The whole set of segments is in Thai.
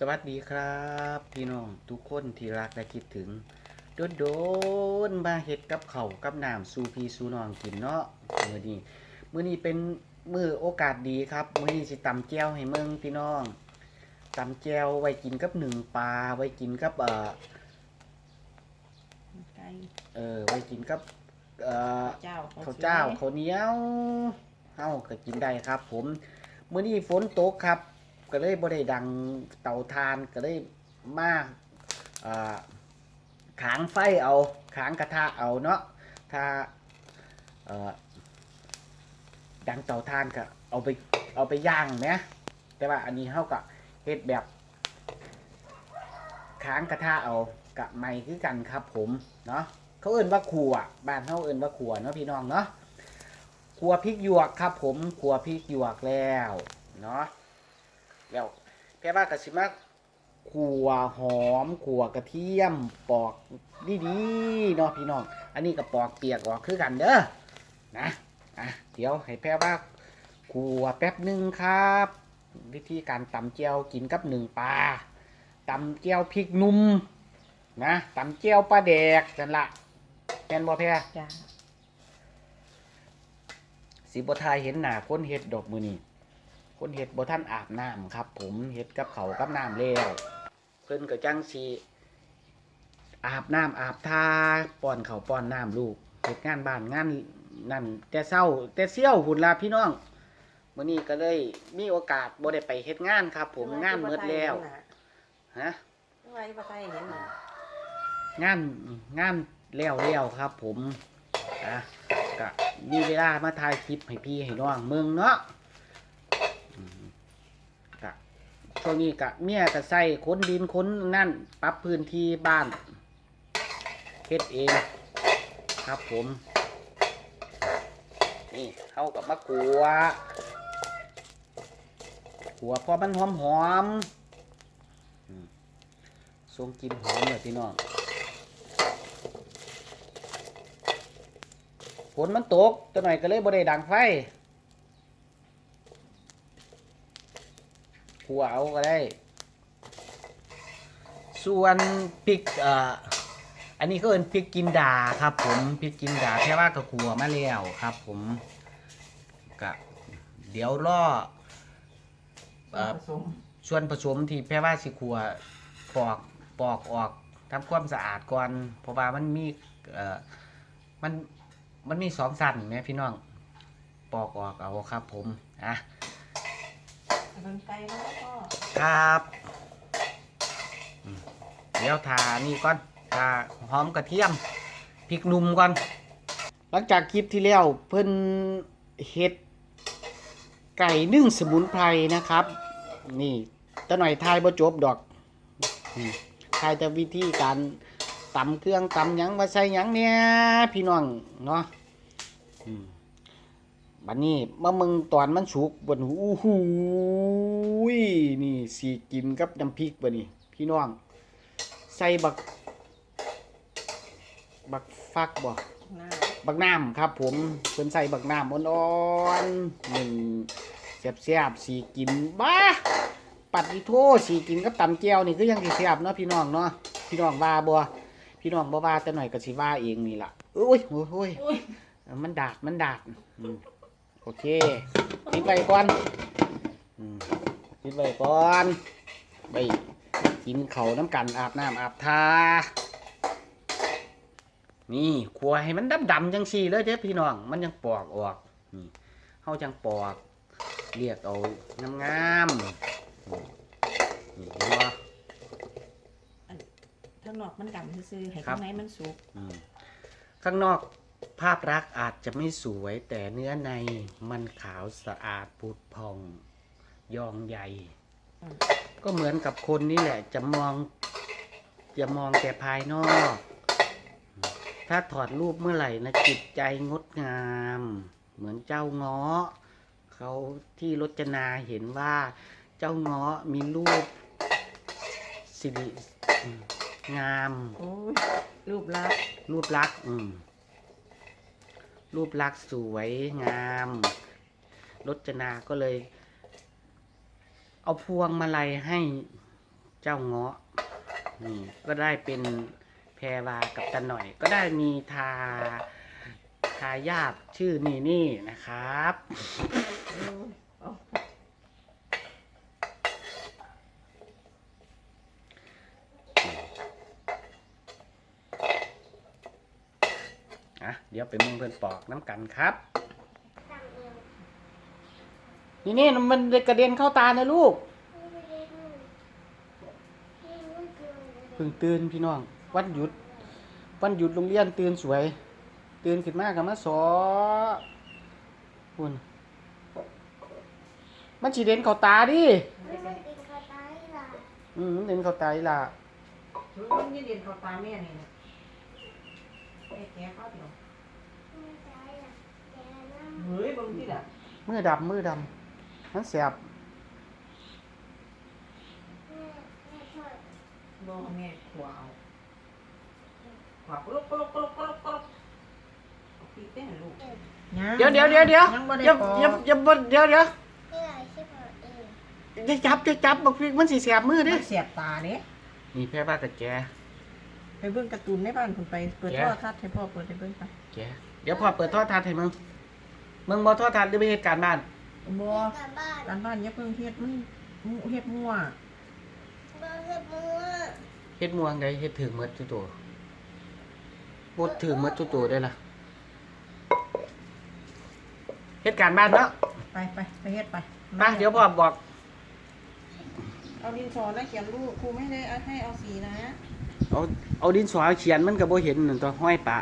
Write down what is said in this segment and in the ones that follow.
สวัสดีครับ พี่น้องทุกคนที่รักและคิดถึง โดนโดนๆมาเฮ็ดกับเขาวกับน้ำสู่พี่สู่น้องกินเนาะมื้อนี้มื้อนี้เป็นมื้อโอกาสดีครับ มื้อนี้สิตำแจ่วให้เมืองพี่น้องตำแจ่วไว้กินกับหนึ่งปลาไว้กินกับเอ่อไก่เออไว้กินกับเอ่อเจ้าข้าวเจ้าข้าวเหนียวเฮาก็กินได้ครับ ผมมื้อนี้ฝนตกครับ ก็เลยบ่ได้ดังเตาทานก็เลยมาอ่าขางไฟเอาขางกระทะเอาเนาะถ้าดังเตาทานก็เอาไปเอาไปย่างนะแต่ว่าอันนี้เฮาก็เฮ็ดแบบขางกระทะเอากะไม่คือกันครับผมเนาะเขาเอิ้นว่าขัวบ้านเขาเอิ้นว่าขัวเนาะพี่น้องเนาะขัวพริกหยวกครับผมขัวพริกหยวกแล้วเนาะ แล้วแพ่ว่ากะสิมาขัวหอมขัวกระเทียมปอกดีๆเนาะพี่น้อง อันนี้ก็ปอกเปียกออกคือกันเด้อนะอะเดี๋ยวให้แพ่ว่าขัวแป๊บหนึ่งครับ วิธีการตำเจียวกินกับหนึ่งปลาตำเจียวพริกหนุ่มนะตำเจียวปลาแดกจันละแม่นบ่แพ้จ้าสิบ่ทายเห็นหน้าคนเฮ็ดดอกมือนี่ คนเฮ็ดบ่ท่านอาบน้ำครับ ผมเฮ็ดกับเขาวกับน้ำแล้วเพิ่นก็จังสิอาบน้ำอาบทาป้อนเขาวป้อนน้ำลูกเฮ็ดงานบ้านงานนั่นแต่เช้า แต่เซี่ยวพุ่นล่ะพี่น้องมื้อนี้ก็เลยมีโอกาสบ่ได้ไปเฮ็ดงานครับ ผมงานหมดแล้วฮะไว้ปลาไทยเห็นน่ะงานงานแล้วแล้วครับ ผมอะก็มีเวลามาถ่ายคลิปให้พี่ให้น้องเมืองเนาะอืมก็ ช่วงนี้กะเมียก็ใส่ขนดินขนนั่นปรับพื้นที่บ้านเฮ็ดเอง ครับผม นี่เข้ากับมะกรัวขัวพอมันหอมหอมทรงกินหอมเลยพี่น้องฝนมันตกตัวหน่อยก็เลยบ่ได้ดังไฟ ขัวเอาก็ได้ ส่วนพริกเอ่ออันนี้ก็เป็นพริกกินดาครับ ผมพริกกินดาแค่ว่าก็ขัวมาแล้วครับ ผมกะเดี๋ยวรอเอ่อ ผสมส่วนผสมที่แพ่ว่าสิขัวปอกปอกออกทำความสะอาดก่อนเพราะว่ามันมีเอ่อมันมันมีสองสันแหมพี่น้อง ปอกออกเอาครับผมอะ เป็นไก่แล้วก็ ครับอืมเดี๋ยวทานี่ก่อนทาหอมกระเทียมพริกหนุ่มก่อน หลังจากคลิปที่แล้วเพิ่นเฮ็ด ไก่นึ่งสมุนไพรนะครับ นี่ตะหน่อยทายบ่จบดอกอืมทายแต่วิธีการตำเครื่องตำหยังมาใส่หยังเนี่ยพี่น้องเนาะอืม บัดนี้มามึงตอนมันสุกบนหูหูยนี่สีกินกับน้ำพริกบ่นี่พี่น้อง ใส่บัก บักฟักบ่หน้าบักน้ำครับ ผมเพิ่นใส่บักน้ำอ่อนๆหนึ่งแซ่บๆสีกินบ้าปัดอีโทสีกินกับตำแก้วนี่คือยังสิแซ่บเนาะพี่น้องเนาะพี่น้องว่าบ่พี่น้องบ่ว่าแต่หน่อยก็สิว่าเองนี่ล่ะโอ้ยโอ้ยโอ้ยอุ้ยมันดาดมันดาดอืม โอเคปิดไว้ก่อนอืมปิดไว้ก่อนไปกินเขาวน้ำกันอาบน้ำอาบทานี่ขัวให้มันดำๆจังสี่เลยเด้อพี่น้อง มันยังปอกออกนี่เฮาจังปอกเรียกเอางามๆนี่นี่เห็นบ่ข้างนอกมันดำซื่อๆให้ครัข้าบงในมันสุกอืมข้างนอก ภาพลักษณ์อาจจะไม่สวยแต่เนื้อในมันขาวสะอาดผุดพอง ยองใหญ่ ก็เหมือนกับคนนี่แหละ จะมองจะมองแต่ภายนอก ถ้าถอดรูปเมื่อไหร่นะจิตใจงดงาม เหมือนเจ้าเงาะเขาที่รจนาเห็นว่าเจ้าเงาะมีรูปสิริอืมงามโอ้ยรูปลักษณ์รูปลักษณ์อืม รูปลักษณ์สวยงามรจนาก็เลย เอาพวงมาลัยให้เจ้าเงาะนี่ก็ได้เป็นแพรวากับตาหน่อย ก็ได้มีทาทายาบชื่อนี่นี่นะครับ อะเดี๋ยวไปมึงเพื่อนปอกน้ำกันครับ นี่นี่มันกระเด็นเข้าตานะลูกเพิ่งตื่นพี่น้อง วันหยุด วันหยุดโรงเรียนตื่นสวย ตื่นขึ้นมากกับมาสอคุณมันฉีเด่นเข้าตาดิอืมเด่นเข้าตาอีหล่ะมันยืนเรียนเขาตาแม่นี่นะแม่แก เข้าเดียวเฮ้ยบางทีละมือดำมือดำมันแสบบ่แม่ขวาวขวาวกลุกกลุกกลุกกลุกกลุกเอาปีกเต้นลูกเดี๋ยวเดี๋ยวเดี๋ยวเดี๋ยวยังบ่ได้อย่าปอกอย่าอย่าบ่เดี๋ยวเดี๋ยวอย่าจับอย่าจับบอกพี่มันสิแสบมือเด้มันเสียบตาเด้นี่แพ้ว่ากับแกไปเบิ่งการ์ตูนในบ้านคุณไป เปิดแกโทรทัศน์ให้พ่อเปิดให้เบิ่งไปแกเดี๋ยวพ่อเปิดโทอทัศน์ให้มึง มึงบ่โทอทัศน์หรือไปเหตุการณ์บ้านบ่การบ้านอย่าเพิ่งเฮ็ดมันเฮ็ดมั่วเฮ็ดม่วงได้เฮ็ดถึงหมดทุกตัวบดถึงหมดทุกตัวได้ล่ะเหตุการณ์บ้านเนาะไปไปไปเฮ็ดไปมาเดี๋ยวพ่อบอก เอาดินสอนะเขียนรูปครูไม่ได้ให้เอาสีนะเอาเอาดินสอเขียนมันก็บ่เห็นนั่นตัวห้อยปะ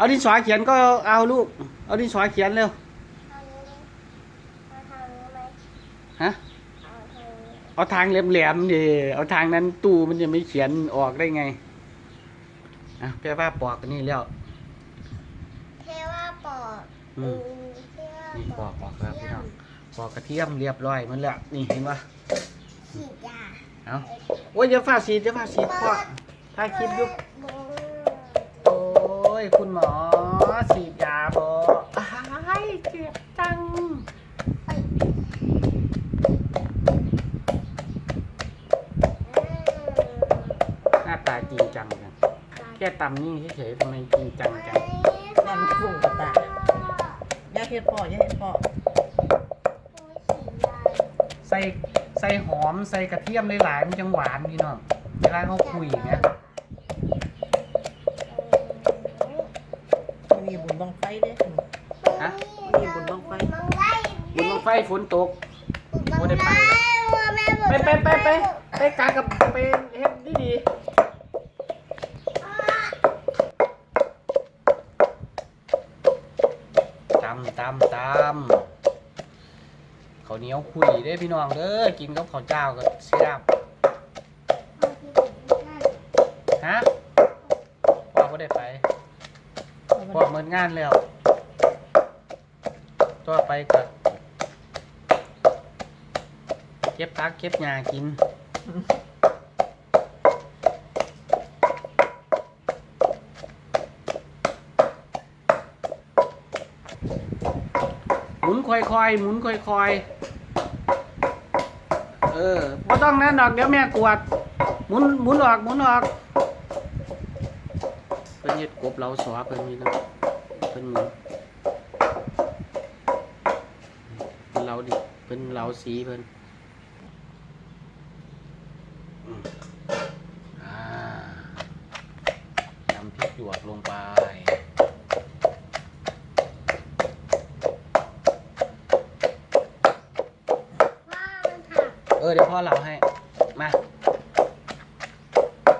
เอาดินสอเขียนก็เอาลูก เอาดินสอเขียนเร็วฮะเอาทางแหลมๆดิเอาทางนั้นตู้มันจะไม่เขียนออกได้ไงอะแปลว่าปอกอันนี่แล้วเทว่าปอกอืมเทว่านี่ปปออกกปอกครับพี่น้องปอกกระเทียมเรียบร้อยหมันแล้วนี่เห็นปะฉีดยาเอาโอ้ยจะฟาดสีจะฟาดสีพ่อถ้าคลิปอยุบ ตำนี่เฉยๆทำไมจริงจังจังนั่นฟุ้งกับตาอย่าเฮ็ดพ่ออย่าเฮ็ดพ่อใส่ใส่หอมใส่กระเทียมหลายๆมันจังหวานพี่น้องเวลาเขาคุยเนี่ยมีบุญบังไฟเด้ฮะมีบุญบังไฟมังไล่บุญบังไฟฝนตกมังบ่ได้ไปหรอกแม่บอกไปไปไปไปไปกากับไปำตำตำข้าเหนียวคุยเด้พี่น้องเด้อกินกับข้าวเจ้าก็เสียบฮะพ่อก็ได้ไปพ่อเหมือนงานแล้วต่อไปก็เก็บพักเก็บหญ้ากิน มุนค่อยๆหมุนค่อยๆเออพอต้องนั้นดอกเดี๋ยวแม่กวด หมุนหมุนออกหมุนออกเพิ่นเฮ็ดกบเราสวาเพิ่นนี่นะเพิ่นหมุนเป็นเราดิเพิ่นเราสีเพิ่นอืมอ่าทำพริกหยวกลงไป ว่ามันหัก เออเดี๋ยวพ่อเราให้ มา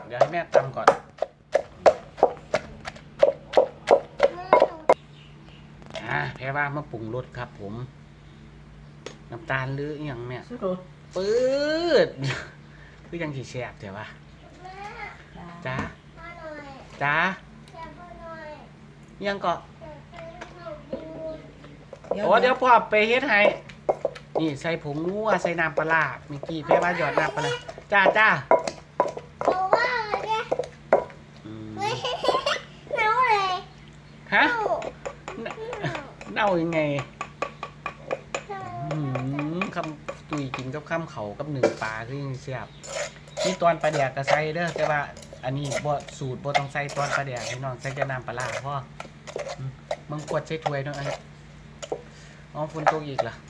เดี๋ยวให้แม่ตำก่อน อ่าแพ้ว่ามาปรุงรสครับผม น้ำตาลหรืออหย่างแม่สุดปื๊ดคือยังสีแสบเดี๋ยววะแม่จ้าพ่อหน่อยจ้าแค่พ่อหน่อยอิหยังก็เดี๋ยวไปเข้าดูโอ้เดี๋ยวพ่อไปเฮ็ดให้ นี่ใส่ผงนัวใส่น้ำปลาร้าเมื่อกี้แพ้ว่าหยอดน้ำปลาร้าจ้าจ้าเอาว่าเลยเนี่ยอืมเฮ้ยเน่าเลยฮะเน่าเน่ายังไงเน่าอืมคำตุยกินกับข้ามเขากับหนึ่งปลาคือยังเสียบนี่ตอนปลาแดกก็ใส่เด้อแต่ว่า อันนี้บ่สูตรบ่ต้องใส่ตอนปลาแดกพี่น้องใส่แต่น้ำปลาร้าพ่ออืมมึงกดใส่ถ้วยเนาะไอ้อ๋อฝนตกอีกล่ะอู้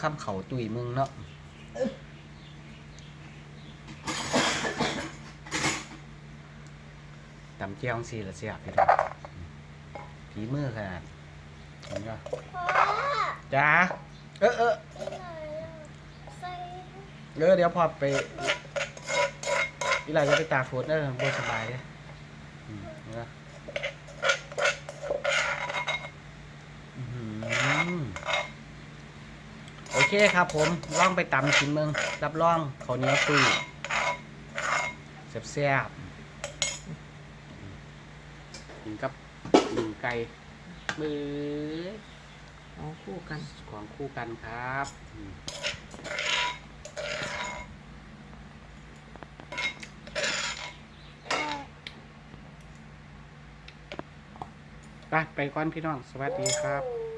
ข้ามเขาตุยมึงเนาะตำเจียวสีละเสียบพี่น้องฝีมือขนาดเห็นปะพ่อจ้าเออเออที่ไหนอะใส่เออเดี๋ยวพอไปอีหลาจะไปตากฝนเออบ่สบายเลยอืมเนอะอื้อหือ โอเคครับผมลองไปตำกินเมืองรับรองข้าวเหนียวตุ้ยแซ่บๆกินกับหนึ่งไก่มือเอาคู่กันของคู่กันครับอืมไปไปก่อนพี่น้อง สวัสดีครับอืม